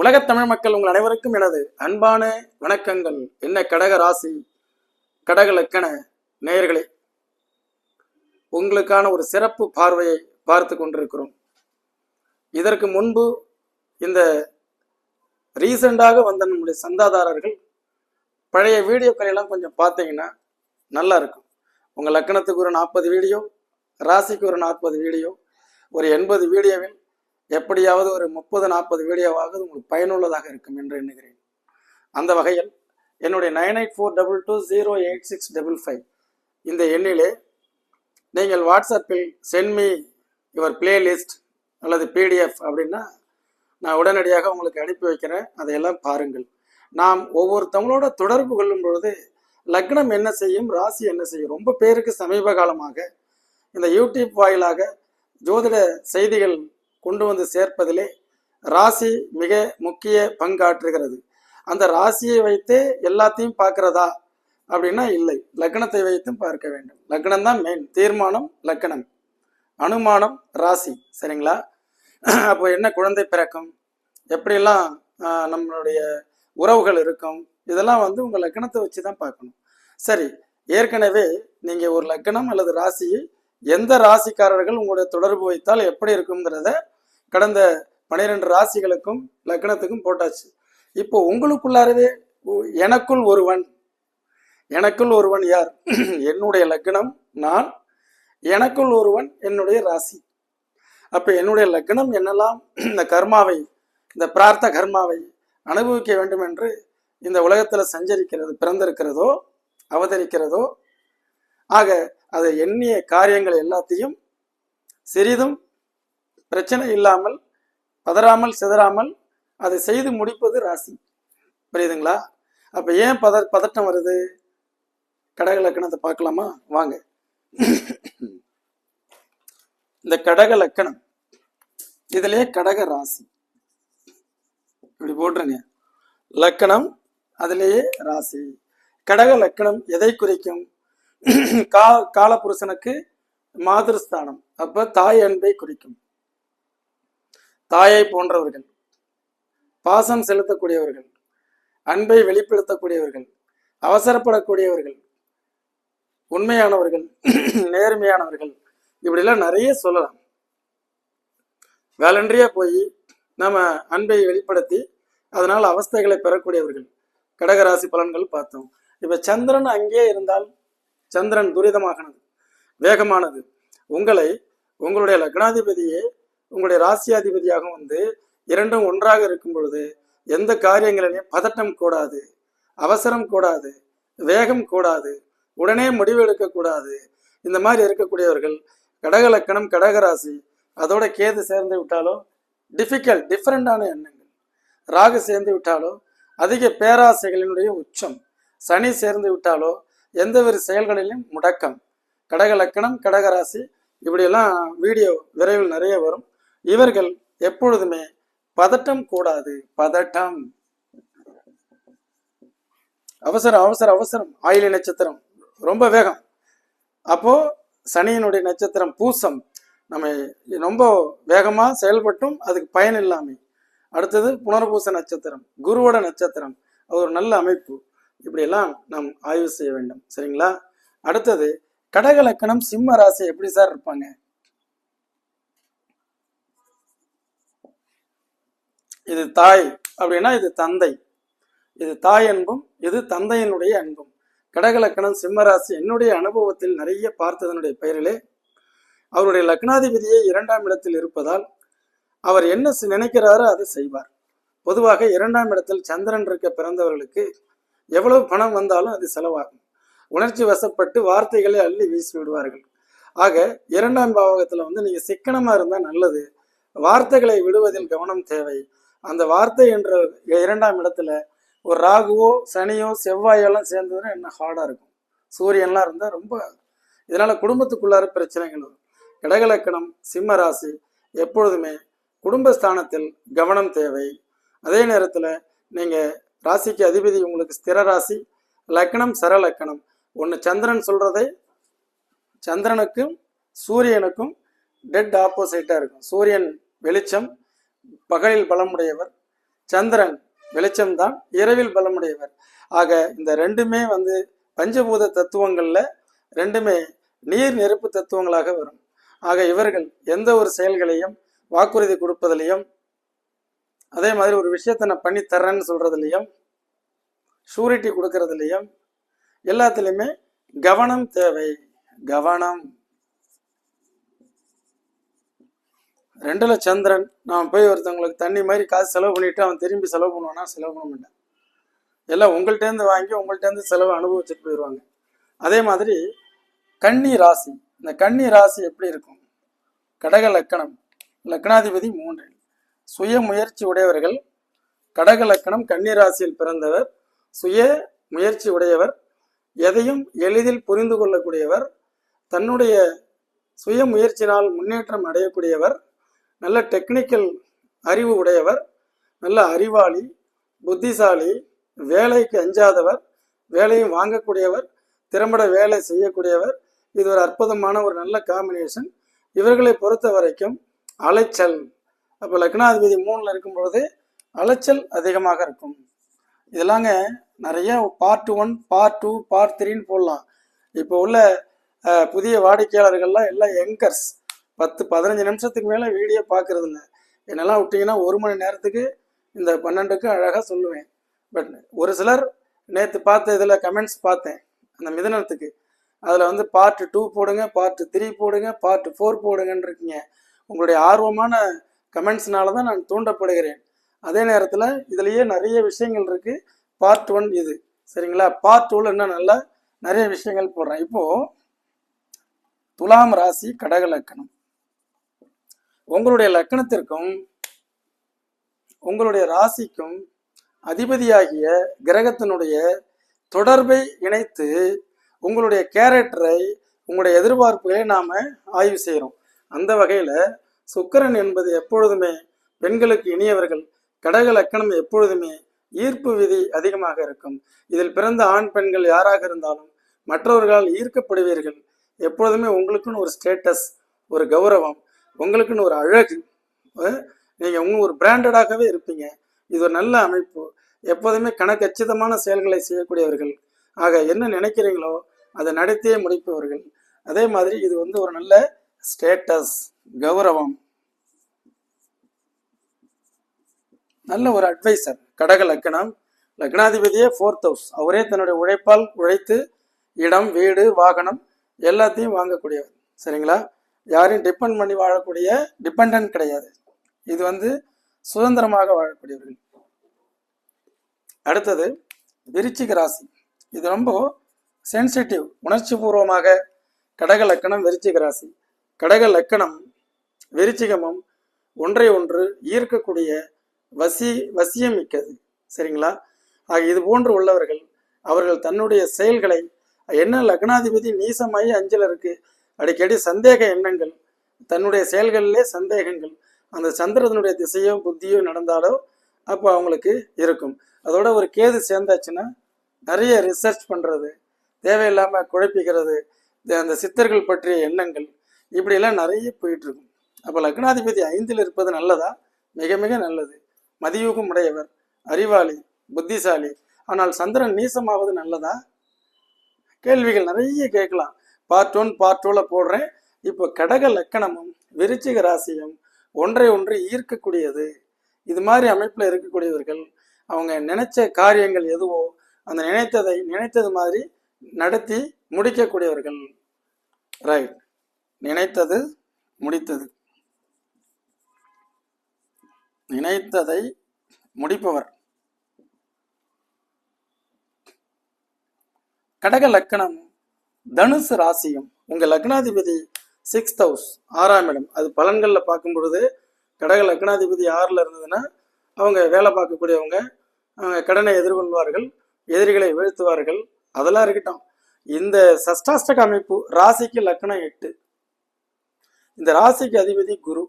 உலகத் தமிழ் மக்கள் உங்கள் அனைவருக்கும் எனது அன்பான வணக்கங்கள். என்ன கடக ராசி? கடக லக்கண நேயர்களே உங்களுக்கான ஒரு சிறப்பு பார்வையை பார்த்து கொண்டிருக்கிறோம். இதற்கு முன்பு இந்த ரீசெண்டாக வந்த நம்முடைய சந்தாதாரர்கள் பழைய வீடியோக்களையெல்லாம் கொஞ்சம் பார்த்தீங்கன்னா நல்லா இருக்கும். உங்கள் லக்கணத்துக்கு ஒரு நாற்பது வீடியோ ராசிக்கு ஒரு நாற்பது வீடியோ ஒரு எண்பது வீடியோவில் எப்படியாவது ஒரு முப்பது நாற்பது வீடியோவாவது உங்களுக்கு பயனுள்ளதாக இருக்கும் என்று எண்ணுகிறேன். அந்த வகையில் என்னுடைய nine eight four double two zero eight six double five இந்த எண்ணிலே நீங்கள் வாட்ஸ்அப்பில் சென்மி யுவர் பிளேலிஸ்ட் அல்லது பிடிஎஃப் அப்படின்னா நான் உடனடியாக உங்களுக்கு அனுப்பி வைக்கிறேன். அதையெல்லாம் பாருங்கள். நாம் ஒவ்வொருத்தவங்களோட தொடர்பு கொள்ளும் பொழுது லக்னம் என்ன செய்யும் ராசி என்ன செய்யும் ரொம்ப பேருக்கு சமீப காலமாக இந்த யூடியூப் வாயிலாக ஜோதிட செய்திகள் கொண்டு வந்து சேர்ப்பதிலே ராசி மிக முக்கிய பங்காற்றுகிறது. அந்த ராசியை வைத்தே எல்லாத்தையும் பார்க்கிறதா அப்படின்னா இல்லை. லக்னத்தை வைத்தும் பார்க்க வேண்டும். லக்னம் தான் மெயின் தீர்மானம் லக்னம். அனுமானம் ராசி. சரிங்களா? அப்போ என்ன குழந்தை பிறக்கும்? எப்படிலாம் நம்மளுடைய உறவுகள் இருக்கும்? இதெல்லாம் வந்து உங்கள் லக்னத்தை வச்சு தான் பார்க்கணும். சரி ஏற்கனவே நீங்கள் ஒரு லக்னம் அல்லது ராசியை எந்த ராசிக்காரர்கள் உங்களுடைய தொடர்பு வைத்தால் எப்படி இருக்குங்கிறத கடந்த பனிரெண்டு ராசிகளுக்கும் லக்னத்துக்கும் போட்டாச்சு. இப்போ உங்களுக்குள்ளாரவே எனக்குள் ஒருவன். எனக்குள் ஒருவன் யார்? என்னுடைய லக்னம் நான் எனக்குள் ஒருவன் என்னுடைய ராசி. அப்ப என்னுடைய லக்னம் என்னெல்லாம்? இந்த கர்மாவை இந்த பிரார்த்த கர்மாவை அனுபவிக்க வேண்டும் என்று இந்த உலகத்துல சஞ்சரிக்கிறது பிறந்திருக்கிறதோ அவதரிக்கிறதோ ஆக அதை எண்ணிய காரியங்கள் எல்லாத்தையும் சிறிதும் பிரச்சனை இல்லாமல் பதறாமல் சிதறாமல் அதை செய்து முடிப்பது ராசி. புரியுதுங்களா? அப்ப ஏன் பத பதட்டம் வருது? கடக லக்கணத்தை பார்க்கலாமா? வாங்க. இந்த கடக லக்கணம் இதுலயே கடக ராசி. இப்படி போட்டுருங்க. லக்கணம் அதுலேயே ராசி. கடக லக்கணம் எதை குறிக்கும்? கா காலபுருஷனுக்கு மாதிருஸ்தானம் அப்ப தாய் அன்பை குறிக்கும். தாயை போன்றவர்கள் பாசம் செலுத்தக்கூடியவர்கள் அன்பை வெளிப்படுத்தக்கூடியவர்கள் அவசரப்படக்கூடியவர்கள் உண்மையானவர்கள் நேர்மையானவர்கள் இப்படிலாம் நிறைய சொல்லலாம். வேலன்றியா போய் நம்ம அன்பை வெளிப்படுத்தி அதனால் அவஸ்தைகளை பெறக்கூடியவர்கள் கடகராசி பலன்கள் பார்த்தோம். இப்ப சந்திரன் அங்கே இருந்தால் சந்திரன் துரிதமாகனது. வேகமானது. உங்களை உங்களுடைய லக்னாதிபதியே உங்களுடைய ராசியாதிபதியாக வந்து இரண்டும் ஒன்றாக இருக்கும் பொழுது எந்த காரியங்களிலையும் பதட்டம் கூடாது அவசரம் கூடாது வேகம் கூடாது உடனே முடிவு எடுக்கக்கூடாது இந்த மாதிரி இருக்கக்கூடியவர்கள் கடக லக்கணம் கடகராசி அதோட கேது சேர்ந்து விட்டாலோ டிஃபிகல்ட் டிஃப்ரெண்டான எண்ணங்கள். ராகு சேர்ந்து விட்டாலோ அதிக பேராசைகளினுடைய உச்சம். சனி சேர்ந்து விட்டாலோ எந்த ஒரு செயல்களிலும் முடக்கம். கடக லக்கணம் கடகராசி இப்படியெல்லாம் வீடியோ விரைவில் நிறைய வரும். இவர்கள் எப்பொழுதுமே பதட்டம் கூடாது. பதட்டம். அவசரம் அவசரம் அவசரம். ஆயிலி நட்சத்திரம். ரொம்ப வேகம். அப்போ சனியினுடைய நட்சத்திரம் பூசம். நம்ம ரொம்ப வேகமாக செயல்பட்டும் அதுக்கு பயன் இல்லாமல் அடுத்தது புனர்பூச நட்சத்திரம். குருவோட நட்சத்திரம். அது ஒரு நல்ல அமைப்பு. இப்படியெல்லாம் நாம் ஆய்வு செய்ய வேண்டும். சரிங்களா? அடுத்தது கடக லக்கணம் சிம்ம ராசி எப்படி சார் இருப்பாங்க? இது தாய் அப்படின்னா இது தந்தை. இது தாய் அன்பும் இது தந்தையினுடைய அன்பும். கடகலக்கணம் சிம்மராசி என்னுடைய அனுபவத்தில் நிறைய பார்த்ததனுடைய பெயரிலே. அவருடைய லக்னாதிபதியே இரண்டாம் இடத்தில் இருப்பதால் அவர் என்ன நினைக்கிறாரோ அதை செய்வார். பொதுவாக இரண்டாம் இடத்தில் சந்திரன் இருக்க பிறந்தவர்களுக்கு எவ்வளவு பணம் வந்தாலும் அது செலவாகும். உணர்ச்சி வசப்பட்டு வார்த்தைகளை அள்ளி வீசி விடுவார்கள். ஆக இரண்டாம் பாவகத்துல வந்து நீங்க சிக்கனமா இருந்தா நல்லது. வார்த்தைகளை விடுவதில் கவனம் தேவை. அந்த வார்த்தை என்ற இரண்டாம் இடத்துல ஒரு ராகுவோ சனியோ செவ்வாயெல்லாம் சேர்ந்ததுன்னா என்ன ஹார்டா இருக்கும். சூரியன்லாம் இருந்தா ரொம்ப இதனால குடும்பத்துக்குள்ளார பிரச்சனைகள் வரும். கடகலக்கணம் சிம்ம ராசி எப்பொழுதுமே குடும்பஸ்தானத்தில் கவனம் தேவை. அதே நேரத்துல நீங்க ராசிக்கு அதிபதி உங்களுக்கு ஸ்திர ராசி லக்கணம் சரலக்கணம் ஒன்று சந்திரன் சொல்றதை சந்திரனுக்கும் சூரியனுக்கும் டெட் ஆப்போசிட்டாக இருக்கும். சூரியன் வெளிச்சம் பகலில் பலமுடையவர். சந்திரன் வெளிச்சம்தான் இரவில் பலமுடையவர். ஆக இந்த ரெண்டுமே வந்து பஞ்சபூத தத்துவங்களில் ரெண்டுமே நீர் நெருப்பு தத்துவங்களாக வரும். ஆக இவர்கள் எந்த ஒரு செயல்களையும் வாக்குறுதி கொடுப்பதிலையும் அதே மாதிரி ஒரு விஷயத்த நான் பண்ணி தர்றேன்னு சொல்றதுலையும் ஷூரிட்டி கொடுக்கறதுலையும் எல்லாத்துலேயுமே கவனம் தேவை. கவனம். ரெண்டுல சந்திரன். நான் போய் ஒருத்தவங்களுக்கு தண்ணி மாதிரி காசு செலவு பண்ணிட்டு அவன் திரும்பி செலவு பண்ணுவானா? செலவு பண்ண மாட்டேன். எல்லாம் உங்கள்கிட்டேருந்து வாங்கி உங்கள்கிட்டேருந்து செலவு அனுபவிச்சுட்டு போயிடுவாங்க. அதே மாதிரி கன்னி ராசி. இந்த கன்னி ராசி எப்படி இருக்கும்? கடக லக்கணம். லக்னாதிபதி மூன்றில். சுய முயற்சி உடையவர்கள் கடக லக்கணம் பிறந்தவர் சுய முயற்சி உடையவர் எதையும் எளிதில் புரிந்து கொள்ளக்கூடியவர் தன்னுடைய சுய முயற்சினால் முன்னேற்றம் அடையக்கூடியவர் நல்ல டெக்னிக்கல் அறிவு உடையவர் நல்ல அறிவாளி புத்திசாலி வேலைக்கு அஞ்சாதவர் வேலையும் வாங்கக்கூடியவர் திறம்பட வேலை செய்யக்கூடியவர் இது ஒரு அற்புதமான ஒரு நல்ல காம்பினேஷன் இவர்களை பொறுத்த வரைக்கும் அலைச்சல். அப்போ லக்னாதிபதி மூணில் இருக்கும் பொழுது அலைச்சல் அதிகமாக இருக்கும். இதெல்லாங்க நிறைய part one part two part த்ரீன்னு போடலாம். இப்போ உள்ள புதிய வாடிக்கையாளர்கள்லாம் எல்லாம் யங்கர்ஸ் பத்து பதினஞ்சு நிமிஷத்துக்கு மேலே வீடியோ பார்க்கறது இல்லை என்னெல்லாம் விட்டிங்கன்னா ஒரு மணி நேரத்துக்கு இந்த பன்னெண்டுக்கு அழகாக சொல்லுவேன். பட் ஒரு சிலர் நேற்று பார்த்த இதில் கமெண்ட்ஸ் பார்த்தேன். அந்த மிதனத்துக்கு. அதில் வந்து பார்ட் டூ போடுங்க பார்ட் த்ரீ போடுங்க பார்ட் ஃபோர் போடுங்கன்னு இருக்கீங்க. உங்களுடைய ஆர்வமான கமெண்ட்ஸ்னால தான் நான் தூண்டப்படுகிறேன். அதே நேரத்தில் இதுலேயே நிறைய விஷயங்கள் இருக்குது பார்ட் ஒன் இது. சரிங்களா? பார்ட் டூவில் இன்னும் நல்லா நிறைய விஷயங்கள் போடுறேன். இப்போது துலாம் ராசி கடக லக்கணம். உங்களுடைய லக்கணத்திற்கும் உங்களுடைய ராசிக்கும் அதிபதியாகிய கிரகத்தினுடைய தொடர்பை இணைத்து உங்களுடைய கேரக்டரை உங்களுடைய எதிர்பார்ப்புகளை நாம் ஆய்வு செய்கிறோம் அந்த வகையில் சுக்கரன் என்பது எப்பொழுதுமே பெண்களுக்கு இனியவர்கள். கடக லக்கணம் எப்பொழுதுமே ஈர்ப்பு விதி அதிகமாக இருக்கும். இதில் பிறந்த ஆண் பெண்கள் யாராக இருந்தாலும் மற்றவர்களால் ஈர்க்கப்படுவீர்கள். எப்பொழுதுமே உங்களுக்குன்னு ஒரு ஸ்டேட்டஸ் ஒரு கௌரவம் உங்களுக்குன்னு ஒரு அழகு நீங்கள் உங்க ஒரு பிராண்டடாகவே இருப்பீங்க. இது ஒரு நல்ல அமைப்பு. எப்போதுமே கணக்கச்சிதமான செயல்களை செய்யக்கூடியவர்கள். ஆக என்ன நினைக்கிறீங்களோ அதை நடத்தியே முடிப்பவர்கள். அதே மாதிரி இது வந்து ஒரு நல்ல ஸ்டேட்டஸ் கௌரவம். நல்ல ஒரு அட்வைசர் கடக லக்னம் லக்னாதிபதியே ஃபோர்த் ஹவுஸ் அவரே தன்னுடைய உழைப்பால் உழைத்து இடம் வீடு வாகனம் எல்லாத்தையும் வாங்கக்கூடியவர். சரிங்களா? யாரையும் டிபெண்ட் பண்ணி வாழக்கூடிய டிபெண்ட் கிடையாது. இது வந்து சுதந்திரமாக வாழக்கூடியவர்கள். அடுத்தது விருச்சிக ராசி. இது ரொம்ப சென்சிட்டிவ் உணர்ச்சி பூர்வமாக கடக லக்கணம் விருச்சிக ராசி. கடக லக்கணம் வெறிச்சிகமம் ஒன்றை ஒன்று ஈர்க்கக்கூடிய வசி வசியமிக்கது. சரிங்களா? ஆக இது போன்று உள்ளவர்கள் அவர்கள் தன்னுடைய செயல்களை என்ன லக்னாதிபதி நீசமாயி அஞ்சல் இருக்கு? அடிக்கடி சந்தேக எண்ணங்கள் தன்னுடைய செயல்களிலே சந்தேகங்கள் அந்த சந்திரனுடைய திசையோ புத்தியோ நடந்தாலோ அப்போ அவங்களுக்கு இருக்கும். அதோட ஒரு கேது சேர்ந்தாச்சுன்னா நிறைய ரிசர்ச் பண்ணுறது தேவையில்லாமல் குழப்பிக்கிறது இந்த- அந்த சித்தர்கள் பற்றிய எண்ணங்கள் இப்படியெல்லாம் நிறைய போயிட்டு இருக்கும். அப்போ லக்னாதிபதி ஐந்தில் இருப்பது நல்லதா? மிக மிக நல்லது. மதியூகம் உடையவர் அறிவாளி புத்திசாலி. ஆனால் சந்திரன் நீசமாவது நல்லதா? கேள்விகள் நிறைய கேட்கலாம். பார்ட் ஒன் பார்ட் டூவில் போடுறேன். இப்போ கடக லக்கணமும் விருச்சிக ராசியும் ஒன்றை ஒன்று ஈர்க்கக்கூடியது. இது மாதிரி அமைப்பில் இருக்கக்கூடியவர்கள் அவங்க நினைச்ச காரியங்கள் எதுவோ அந்த நினைத்ததை நினைத்தது மாதிரி நடத்தி முடிக்கக்கூடியவர்கள். ரைட் நினைத்தது முடித்தது. நினைத்ததை முடிப்பவர். கடக லக்கணம் தனுசு ராசியும் உங்க லக்னாதிபதி சிக்ஸ்த் ஹவுஸ் ஆறாம் இடம். அது பலன்களில் பார்க்கும் பொழுது கடக லக்னாதிபதி ஆறில் இருந்ததுன்னா அவங்க வேலை பார்க்கக்கூடியவங்க கடனை எதிர்கொள்வார்கள் எதிரிகளை வீழ்த்துவார்கள் அதெல்லாம் இருக்கட்டும். இந்த சஷ்டாஷ்டக அமைப்பு ராசிக்கு லக்னம் எட்டு. இந்த ராசிக்கு அதிபதி குரு.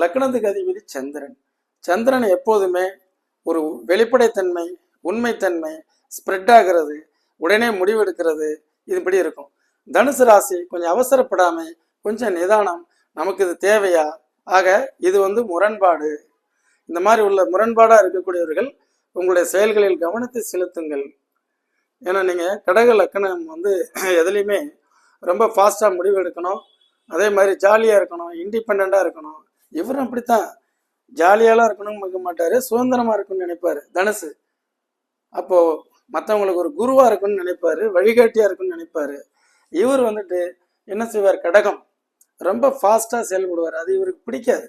லக்னத்துக்கு அதிபதி சந்திரன். சந்திரன் எப்போதுமே ஒரு வெளிப்படைத்தன்மை உண்மைத்தன்மை ஸ்ப்ரெட் ஆகிறது உடனே முடிவெடுக்கிறது இதுபடி இருக்கும். தனுசு ராசி கொஞ்சம் அவசரப்படாம கொஞ்சம் நிதானம் நமக்கு இது தேவையா? ஆக இது வந்து முரண்பாடு. இந்த மாதிரி உள்ள முரண்பாடாக இருக்கக்கூடியவர்கள் உங்களுடைய செயல்களில் கவனத்தை செலுத்துங்கள். ஏன்னா நீங்கள் கடக லக்கணம் வந்து எதுலேயுமே ரொம்ப ஃபாஸ்ட்டாக முடிவு எடுக்கணும். அதே மாதிரி ஜாலியாக இருக்கணும் இண்டிபெண்ட்டாக இருக்கணும். இவரும் அப்படித்தான். ஜாலியாலாம் இருக்கணும்னு இருக்க மாட்டாரு சுதந்திரமா இருக்கும்னு நினைப்பாரு தனுசு. அப்போ மற்றவங்களுக்கு ஒரு குருவா இருக்கும்னு நினைப்பாரு வழிகாட்டியா இருக்கும்னு நினைப்பாரு. இவர் வந்துட்டு என்ன செய்வார்? கடகம். ரொம்ப ஃபாஸ்டா செயல்படுவார். அது இவருக்கு பிடிக்காது.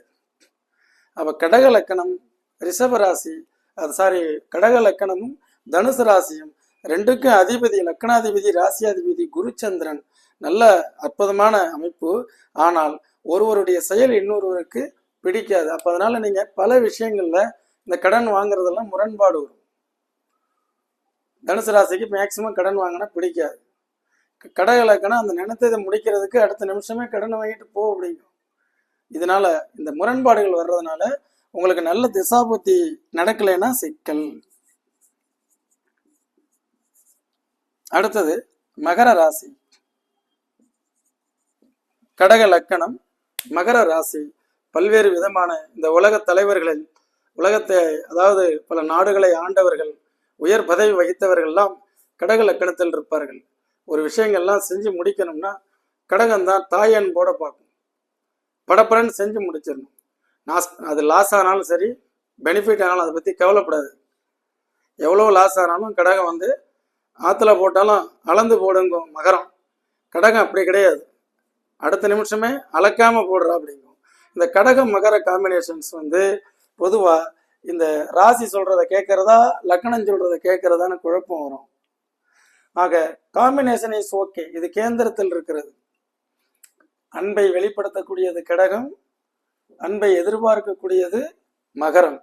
அப்ப கடக லக்கணம் ரிஷப ராசி அது சாரி கடக லக்கணமும் தனுசு ராசியும் ரெண்டுக்கும் அதிபதி லக்கணாதிபதி ராசியாதிபதி குருச்சந்திரன். நல்ல அற்புதமான அமைப்பு. ஆனால் ஒருவருடைய செயல் இன்னொருவருக்கு பிடிக்காது. அப்போ அதனால் நீங்கள் பல விஷயங்களில் இந்த கடன் வாங்குறதெல்லாம் முரண்பாடு வரும். தனுசு ராசிக்கு மேக்சிமம் கடன் வாங்கினா பிடிக்காது. க- இலக்கணம் அந்த அந்த நினைத்ததை முடிக்கிறதுக்கு அடுத்த நிமிஷமே கடன் வாங்கிட்டு போ அப்படிங்கும். இதனால இந்த முரண்பாடுகள் வர்றதுனால உங்களுக்கு நல்ல திசாபுத்தி நடக்கலைன்னா சிக்கல். அடுத்தது மகர ராசி. கடக லக்கணம் மகர ராசி பல்வேறு விதமான இந்த உலக தலைவர்களில் உலகத்தை அதாவது பல நாடுகளை ஆண்டவர்கள் உயர் பதவி வகித்தவர்கள்லாம் கடக லக்கணத்தில் இருப்பார்கள். ஒரு விஷயங்கள்லாம் செஞ்சு முடிக்கணும்னா கடகம்தான் தாய் அன்போட பார்க்கும் படப்படன்னு செஞ்சு முடிச்சிடணும். நாஸ் அது லாஸ் ஆனாலும் சரி பெனிஃபிட் ஆனாலும் அதை பற்றி கவலைப்படாது. எவ்வளோ லாஸ் ஆனாலும் கடகம் வந்து ஆற்றுல போட்டாலும் அளந்து போடுங்க மகரம். கடகம் அப்படி கிடையாது. அடுத்த நிமிஷமே அளக்காமல் போடுறா அப்படிங்கும். இந்த கடகம் மகர காம்பினேஷன்ஸ் வந்து பொதுவாக இந்த ராசி சொல்கிறத கேட்குறதா லக்னம் சொல்கிறத கேட்குறதான குழப்பம் வரும். ஆக காம்பினேஷன் இஸ் ஓகே இது கேந்திரத்தில் இருக்கிறது. அன்பை வெளிப்படுத்தக்கூடியது கடகம் அன்பை எதிர்பார்க்கக்கூடியது மகரம்.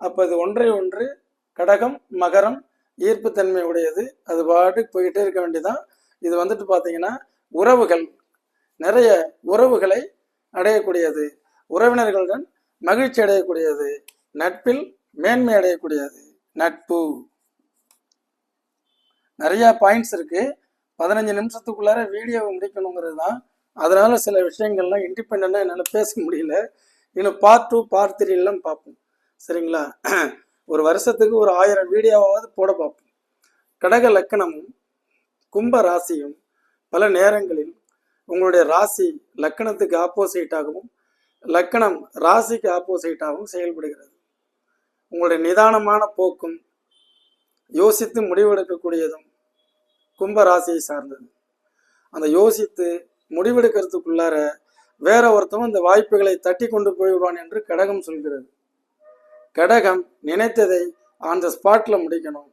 அப்போ இது ஒன்றை ஒன்று கடகம் மகரம் ஈர்ப்புத்தன்மை உடையது. அது பாட்டுக்கு போயிட்டே இருக்க வேண்டியதான் இது வந்துட்டு பார்த்தீங்கன்னா உறவுகள். நிறைய உறவுகளை அடையக்கூடியது. உறவினர்களுடன் மகிழ்ச்சி அடையக்கூடியது. நட்பில் மேன்மை அடையக்கூடியது. நட்பு. நிறைய பாயிண்ட்ஸ் இருக்கு. பதினஞ்சு நிமிஷத்துக்குள்ளார வீடியோவை முடிக்கணுங்கிறது தான் அதனால சில விஷயங்கள்லாம் இண்டிபெண்டாக என்னால் பேச முடியல. இன்னும் பார்ட் டூ பார்ட் த்ரீ எல்லாம் பார்ப்போம். சரிங்களா? ஒரு வருஷத்துக்கு ஒரு ஆயிரம் வீடியோவாவது போட பார்ப்போம். கடக லக்கணமும் கும்ப ராசியும் பல நேரங்களில் உங்களுடைய ராசி லக்கணத்துக்கு ஆப்போசிட்டாகவும் லக்கணம் ராசிக்கு ஆப்போசிட்டாகவும் செயல்படுகிறது. உங்களுடைய நிதானமான போக்கும் யோசித்து முடிவெடுக்கக்கூடியதும் கும்ப ராசியை சார்ந்தது. அந்த யோசித்து முடிவெடுக்கிறதுக்குள்ளார வேற ஒருத்தவன் இந்த வாய்ப்புகளை தட்டி கொண்டு போய்விடுவான் என்று கடகம் சொல்கிறது. கடகம் நினைத்ததை ஆன் த ஸ்பாட்ல முடிக்கணும்.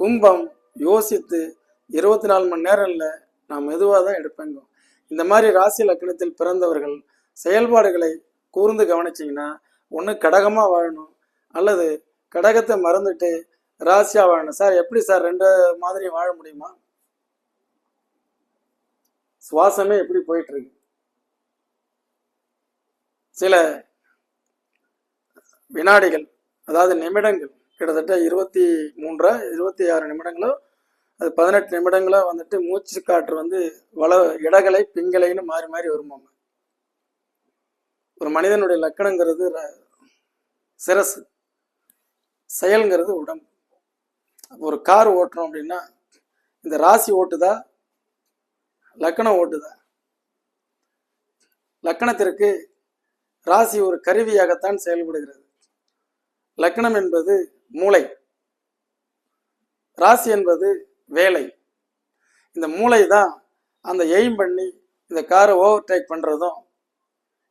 கும்பம் யோசித்து இருபத்தி நாலு மணி நேரம் இல்லை நான் மெதுவாக தான் எடுப்பேங்க. இந்த மாதிரி ராசி லக்கணத்தில் பிறந்தவர்கள் செயல்பாடுகளை கூர்ந்து கவனிச்சிங்கன்னா ஒன்று கடகமாக வாழணும். அல்லது கடகத்தை மறந்துட்டு ராசியாக வாழணும். சார் எப்படி சார் ரெண்டு மாதிரி வாழ முடியுமா? சுவாசமே எப்படி போயிட்டு இருக்கு சில வினாடிகள் அதாவது நிமிடங்கள் கிட்டத்தட்ட இருபத்தி மூன்றா இருபத்தி ஆறு நிமிடங்களோ அது பதினெட்டு நிமிடங்களாக வந்துட்டு மூச்சு காற்று வந்து வள இடகலை பிங்கலைன்னு மாறி மாறி வருமாங்க ஒரு மனிதனுடைய லக்கணங்கிறது சிரசு. செயல்ங்கிறது உடம்பு. அப்போ ஒரு கார் ஓட்டுறோம் அப்படின்னா இந்த ராசி ஓட்டுதா? லக்கணம் ஓட்டுதா? லக்கணத்திற்கு ராசி ஒரு கருவியாகத்தான் செயல்படுகிறது. லக்கணம் என்பது மூளை. ராசி என்பது வேலை. இந்த மூளை தான் அந்த எய்ம் பண்ணி இந்த காரை ஓவர்டேக் பண்ணுறதும்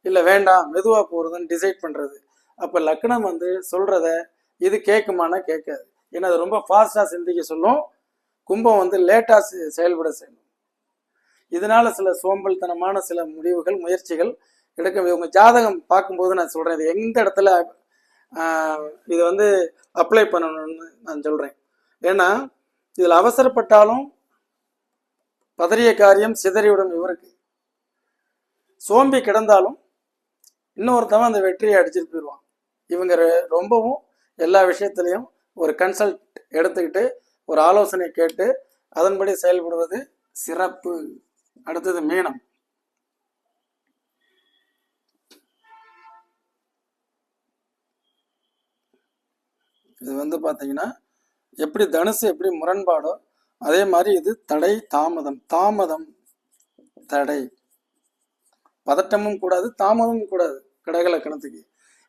இல்லை வேண்டாம் மெதுவாக போகிறதும் டிசைட் பண்ணுறது அப்போ லக்னம் வந்து சொல்கிறத இது கேட்குமானா கேட்காது. ஏன்னா அது ரொம்ப ஃபாஸ்ட்டாக சிந்திக்க சொல்லும். கும்பம் வந்து லேட்டாக செயல்பட செய்யணும் இதனால சில சோம்பல்தனமான சில முடிவுகள் முயற்சிகள் எடுக்க இவங்க ஜாதகம் பார்க்கும்போது நான் சொல்கிறேன் இது எந்த இடத்துல இது வந்து அப்ளை பண்ணணும்னு நான் சொல்கிறேன் ஏன்னா இதில் அவசரப்பட்டாலும் பதறிய காரியம் சிதறிவிடும் இவருக்கு. சோம்பி கிடந்தாலும் இன்னொருத்தவன் அந்த வெற்றியை அடிச்சிட்டு போயிடுவான். இவங்க ரொம்பவும் எல்லா விஷயத்துலையும் ஒரு கன்சல்ட் எடுத்துக்கிட்டு ஒரு ஆலோசனை கேட்டு அதன்படி செயல்படுவது சிறப்பு. அடுத்தது மீனம். இது வந்து பார்த்தீங்கன்னா எப்படி தனுசு எப்படி முரண்பாடோ அதே மாதிரி இது தடை தாமதம். தாமதம் தடை. பதட்டமும் கூடாது தாமதமும் கூடாது கடக லக்கணத்துக்கு.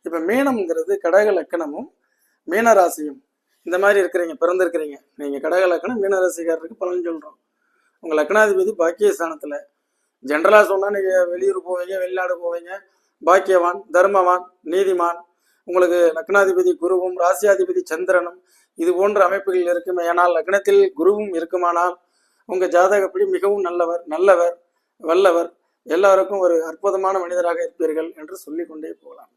இப்போ மீனம்ங்கிறது கடக லக்கணமும் மீனராசியும் இந்த மாதிரி இருக்கிறீங்க பிறந்திருக்கிறீங்க. நீங்கள் கடக லக்கணம் மீனராசிக்காரருக்கு பலன் சொல்கிறோம் உங்கள் லக்னாதிபதி பாக்கிய ஸ்தானத்தில் ஜென்ரலாக சொன்னால் நீங்கள் வெளியூர் போவீங்க வெளிநாடு போவீங்க. பாக்கியவான் தர்மவான் நீதிமான் உங்களுக்கு லக்னாதிபதி குருவும் ராசியாதிபதி சந்திரனும் இது போன்ற அமைப்புகள் இருக்குமே. ஆனால் லக்னத்தில் குருவும் இருக்குமானால் உங்கள் ஜாதகப்படி மிகவும் நல்லவர் நல்லவர் வல்லவர். எல்லாருக்கும் ஒரு அற்புதமான மனிதராக இருப்பீர்கள் என்று சொல்லிக்கொண்டே போகலாம்.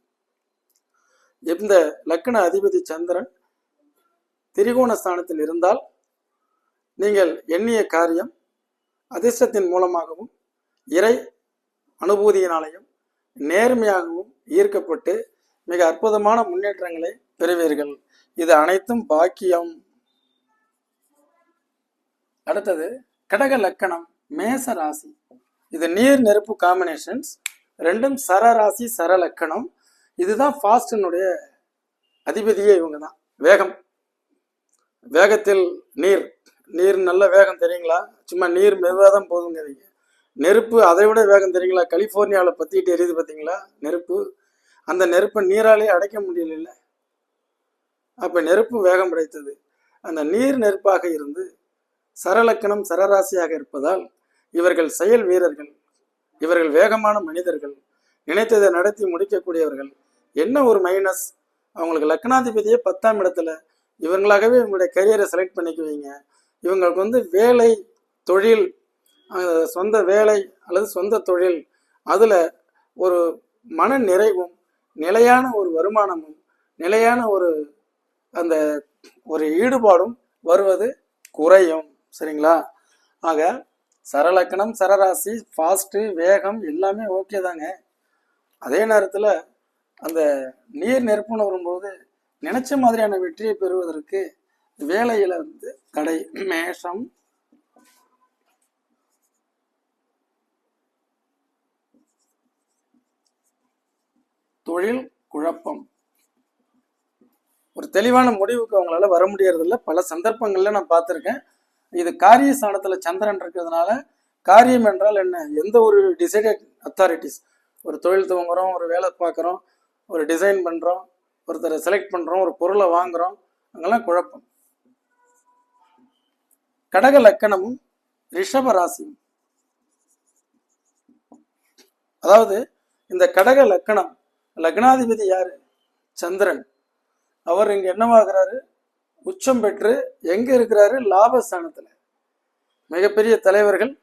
இந்த லக்ன அதிபதி சந்திரன் திரிகோண ஸ்தானத்தில் இருந்தால் நீங்கள் எண்ணிய காரியம் அதிர்ஷ்டத்தின் மூலமாகவும் இறை அனுபூதியினாலையும் நேர்மையாகவும் ஈர்க்கப்பட்டு மிக அற்புதமான முன்னேற்றங்களை பெறுவீர்கள். இது அனைத்தும் பாக்கியம். அடுத்தது கடக லக்கணம் மேச ராசி. இது நீர் நெருப்பு காம்பினேஷன்ஸ் ரெண்டும் சர ராசி சர லக்கணம். இதுதான் ஃபாஸ்டினுடைய அதிபதியே இவங்க தான் வேகம். வேகத்தில் நீர். நீர் நல்ல வேகம் தெரியுங்களா? சும்மா நீர் மெதுவாக தான் போதுங்கிறீங்க நெருப்பு அதை விட வேகம் தெரியுங்களா? கலிஃபோர்னியாவில் பற்றிக்கிட்டு எரியுது பார்த்தீங்களா நெருப்பு. அந்த நெருப்பை நீராலே அடைக்க முடியல அப்போ நெருப்பு வேகம் படைத்தது அந்த நீர் நெருப்பாக இருந்து சரலக்கணம் சரராசியாக இருப்பதால் இவர்கள் செயல் வீரர்கள் இவர்கள் வேகமான மனிதர்கள் நினைத்ததை நடத்தி முடிக்கக்கூடியவர்கள் என்ன ஒரு மைனஸ் அவங்களுக்கு லக்னாதிபதியே பத்தாம் இடத்துல. இவங்களாகவே இவங்களுடைய கரியரை செலக்ட் பண்ணிக்குவீங்க இவங்களுக்கு வந்து வேலை தொழில் சொந்த வேலை அல்லது சொந்த தொழில் அதில் ஒரு மன நிறைவும் நிலையான ஒரு வருமானமும் நிலையான ஒரு அந்த ஒரு ஈடுபாடும் வருவது குறையும். சரிங்களா? ஆக சரலக்கணம் சரராசி ஃபாஸ்ட்டு வேகம் எல்லாமே ஓகே தாங்க. அதே நேரத்தில் அந்த நீர் நெருப்புன்னு வரும்போது நினைச்ச மாதிரியான வெற்றியை பெறுவதற்கு வேலையில வந்து தடை மேஷம் தொழில் குழப்பம். ஒரு தெளிவான முடிவுக்கு அவங்களால வர முடியறதில்ல. பல சந்தர்ப்பங்கள்ல நான் பார்த்துருக்கேன். இது காரிய ஸ்தானத்துல சந்திரன் இருக்கிறதுனால காரியம் என்றால் என்ன? எந்த ஒரு டிசைடட் அத்தாரிட்டிஸ் ஒரு தொழில் துவங்குறோம் ஒரு வேலை பார்க்குறோம் ஒரு டிசைன் பண்ணுறோம் ஒருத்தரை செலக்ட் பண்ணுறோம் ஒரு பொருளை வாங்குறோம் அங்கெல்லாம் குழப்பம். கடக லக்கணமும் ரிஷப ராசியும். அதாவது இந்த கடக லக்கணம் லக்னாதிபதி யாரு? சந்திரன். அவர் இங்க என்னவாகிறாரு? உச்சம் பெற்று எங்க இருக்கிறாரு? லாபஸ்தானத்துல. மிகப்பெரிய தலைவர்கள்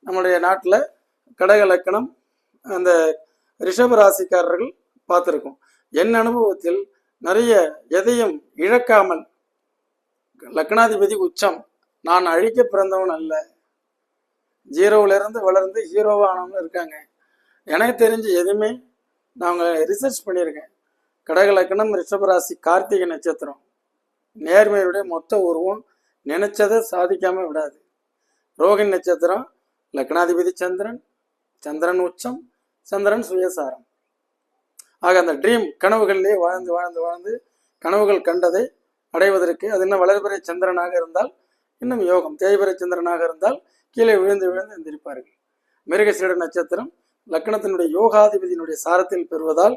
நம்முடைய நாட்டில் கடக லக்கணம் அந்த ரிஷப ராசிக்காரர்கள் பார்த்துருக்கோம். என் அனுபவத்தில் நிறைய எதையும் இழக்காமல் லக்னாதிபதி உச்சம். நான் அழிக்க பிறந்தவன் அல்ல. ஜீரோவிலிருந்து வளர்ந்து ஹீரோவானவங்க இருக்காங்க. எனக்கு தெரிஞ்சு எதுவுமே நான் ரிசர்ச் பண்ணியிருக்கேன். கடகலக்கணம் ரிஷபராசி கார்த்திகை நட்சத்திரம். நேர்மையுடைய மொத்த உருவம் நினைச்சதை சாதிக்காமல் விடாது. ரோகிணி நட்சத்திரம் லக்னாதிபதி சந்திரன் சந்திரன் உச்சம் சந்திரன் சுயசாரம். ஆக அந்த ட்ரீம் கனவுகளிலே வாழ்ந்து வாழ்ந்து வாழ்ந்து கனவுகள் கண்டதை அடைவதற்கு அது இன்னும் வளர்பிறை சந்திரனாக இருந்தால் இன்னும் யோகம் தேய்பிறை சந்திரனாக இருந்தால் கீழே விழுந்து விழுந்து எந்திரிப்பார்கள். மிருகசீட நட்சத்திரம் லக்னத்தினுடைய யோகாதிபதியினுடைய சாரத்தில் பெறுவதால்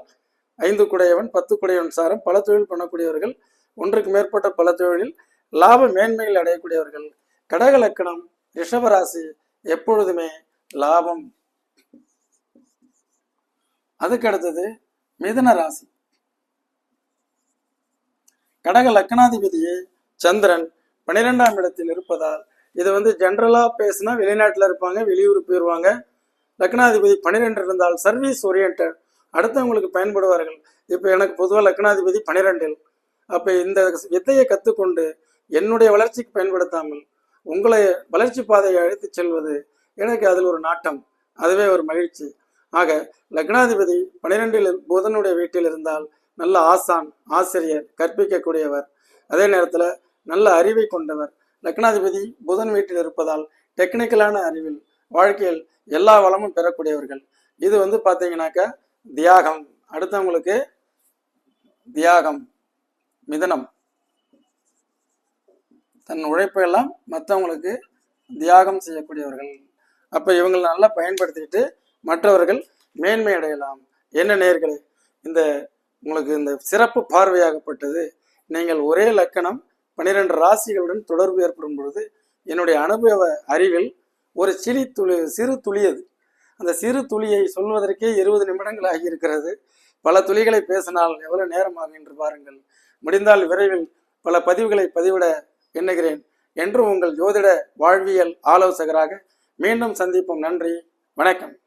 ஐந்து குடையவன் பத்து குடையவன் சாரம். பல தொழில் பண்ணக்கூடியவர்கள் ஒன்றுக்கு மேற்பட்ட பல தொழிலில் லாப மேன்மைகள் அடையக்கூடியவர்கள். கடக லக்கணம் ரிஷபராசி எப்பொழுதுமே லாபம். அதுக்கு அடுத்தது மிதன ராசி. கடக லக்கணாதிபதியே சந்திரன் பன்னிரெண்டாம் இடத்தில் இருப்பதால் இது வந்து ஜென்ரலாக பேசினா வெளிநாட்டில் இருப்பாங்க வெளியூர் போயிடுவாங்க லக்னாதிபதி பன்னிரெண்டு இருந்தால் சர்வீஸ் ஓரியன்ட் அடுத்தவங்களுக்கு பயன்படுவார்கள். இப்போ எனக்கு பொதுவாக லக்னாதிபதி பன்னிரெண்டில் அப்போ இந்த வித்தையை கற்றுக்கொண்டு என்னுடைய வளர்ச்சிக்கு பயன்படுத்தாமல் உங்களை வளர்ச்சி பாதையை அழைத்து செல்வது எனக்கு அதில் ஒரு நாட்டம் அதுவே ஒரு மகிழ்ச்சி. ஆக லக்னாதிபதி பனிரெண்டில் புதனுடைய வீட்டில் இருந்தால் நல்ல ஆசான் ஆசிரியர் கற்பிக்கக்கூடியவர். அதே நேரத்தில் நல்ல அறிவை கொண்டவர். லக்னாதிபதி புதன் வீட்டில் இருப்பதால் டெக்னிக்கலான அறிவில் வாழ்க்கையில் எல்லா வளமும் பெறக்கூடியவர்கள். இது வந்து பார்த்தீங்கன்னாக்கா தியாகம். அடுத்தவங்களுக்கு தியாகம் மிதனம். தன் உழைப்பெல்லாம் மற்றவங்களுக்கு தியாகம் செய்யக்கூடியவர்கள். அப்போ இவங்களை நல்லா பயன்படுத்திட்டு மற்றவர்கள் மேன்மை அடையலாம். என்ன நேர்களே இந்த உங்களுக்கு இந்த சிறப்பு பார்வையாகப்பட்டது. நீங்கள் ஒரே லக்கணம் பன்னிரெண்டு ராசிகளுடன் தொடர்பு ஏற்படும் பொழுது என்னுடைய அனுபவ அறிவில் ஒரு சிலி துளி சிறு துளி அது. அந்த சிறு துளியை சொல்வதற்கே இருபது நிமிடங்கள் ஆகியிருக்கிறது. பல துளிகளை பேசினால் எவ்வளவு நேரமாகும் என்று பாருங்கள். முடிந்தால் விரைவில் பல பதிவுகளை பதிவிட எண்ணுகிறேன். என்று உங்கள் ஜோதிட வாழ்வியல் ஆலோசகராக மீண்டும் சந்திப்போம். நன்றி. வணக்கம்.